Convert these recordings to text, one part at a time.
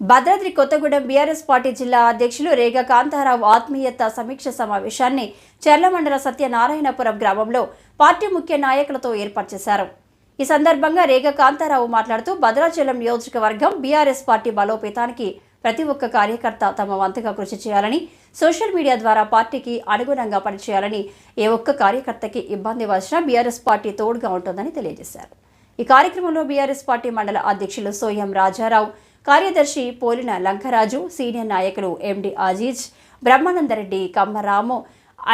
Bhadradri Kothagudem BRS party జిల్లా అధ్యక్షులు రేగ కాంతారావు ఆత్మీయత సమీక్ష సమావేశాన్ని చర్లమండల సత్యనారాయణపురం గ్రామంలో పార్టీ ముఖ్య నాయకులతో ఏర్పాటు చేశారు. ఈ సందర్భంగా రేగ కాంతారావు మాట్లాడుతూ భద్రాచలం నియోజకవర్గం బీఆర్ఎస్ పార్టీ బలోపేతానికి ప్రతి ఒక్క కార్యకర్త తమ వంతుగా కృషి చేయాలని సోషల్ మీడియా ద్వారా పార్టీకి అనుగుణంగా పనిచేయాలని ఏ ఒక్క కార్యకర్తకి ఇబ్బంది వచ్చినా బీఆర్ఎస్ పార్టీ తోడుగా ఉంటుందని తెలియజేశారు. ఈ కార్యక్రమంలో బీఆర్ఎస్ పార్టీ మండల అధ్యక్షులు సోయం రాజారావు కార్యదర్శి పోలిన లంకరాజు సీనియర్ నాయకులు ఎండి అజీజ్ బ్రహ్మానందరెడ్డి కమ్మరాము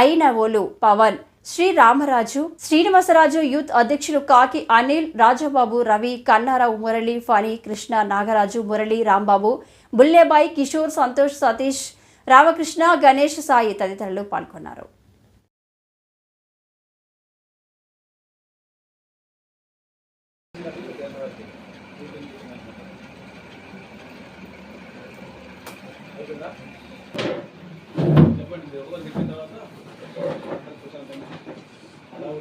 అయినవోలు పవన్ శ్రీ రామరాజు శ్రీనివాసరాజు యూత్ అధ్యక్షులు కాకి అనిల్ రాజబాబు రవి కన్నారావు మురళి ఫణి కృష్ణ నాగరాజు మురళి రాంబాబు బుల్లేబాయి కిషోర్ సంతోష్ సతీష్ రామకృష్ణ గణేష్ సాయి తదితరులు పాల్గొన్నారు. చెప్పండి మీరు చెప్పిన తర్వాత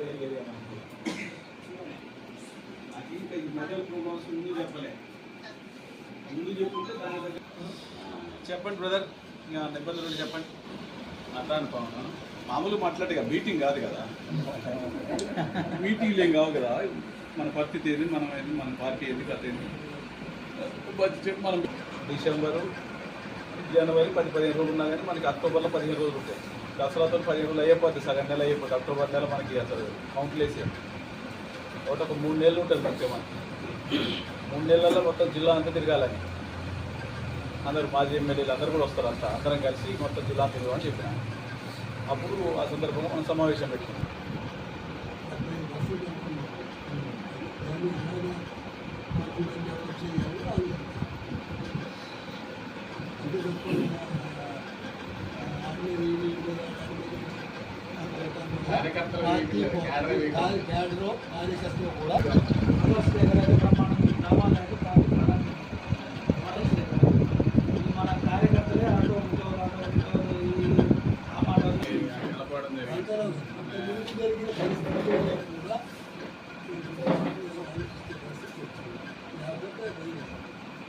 ఏం లేదు నాకు ఇంకా ఈ మధ్యలో ప్రోగ్రామ్స్ ముందు చెప్పలే. ముందు చెప్పుంటే దాని దగ్గర చెప్పండి బ్రదర్. ఇంకా నిబంధనలు చెప్పండి. అట్లా అనుకోను మామూలు మాట్లాడే మీటింగ్ కాదు కదా. మీటింగ్లు ఏం కావు కదా. మన పరిస్థితి ఏంది మనం ఏంది మన పార్టీ ఏంది కథ ఏంది. మనం డిసెంబరు జనవరి పది పదిహేను రోజులు ఉన్నా కానీ మనకి అక్టోబర్లో పదిహేను రోజులు ఉంటాయి. దసరాతో పదిహేను రోజులు అయిపోద్ది సగం నెల అయిపోతుంది అక్టోబర్ నెల మనకి అసలు కౌంట్లు వేసి ఒకటి ఒక మూడు నెలలు ఉంటుంది మంచిగా మనకి. మూడు నెలల్లో మొత్తం జిల్లా అంతా తిరగాలని. అందరు మాజీ ఎమ్మెల్యేలు అందరూ కూడా వస్తారు అంతా. అందరం కలిసి మొత్తం జిల్లా తిరగమని చెప్పిన. అప్పుడు ఆ సందర్భంగా మనం సమావేశం పెట్టుకున్నాం క్యాడర్ కార్యకర్తలు కూడా మన కార్యకర్తలే అటు ఇటు అటు ఇటు ఈ ఆ మాటలు నిలబడడం జరిగింది. అంత ముందు జరిగిన పరిస్థితుల్లో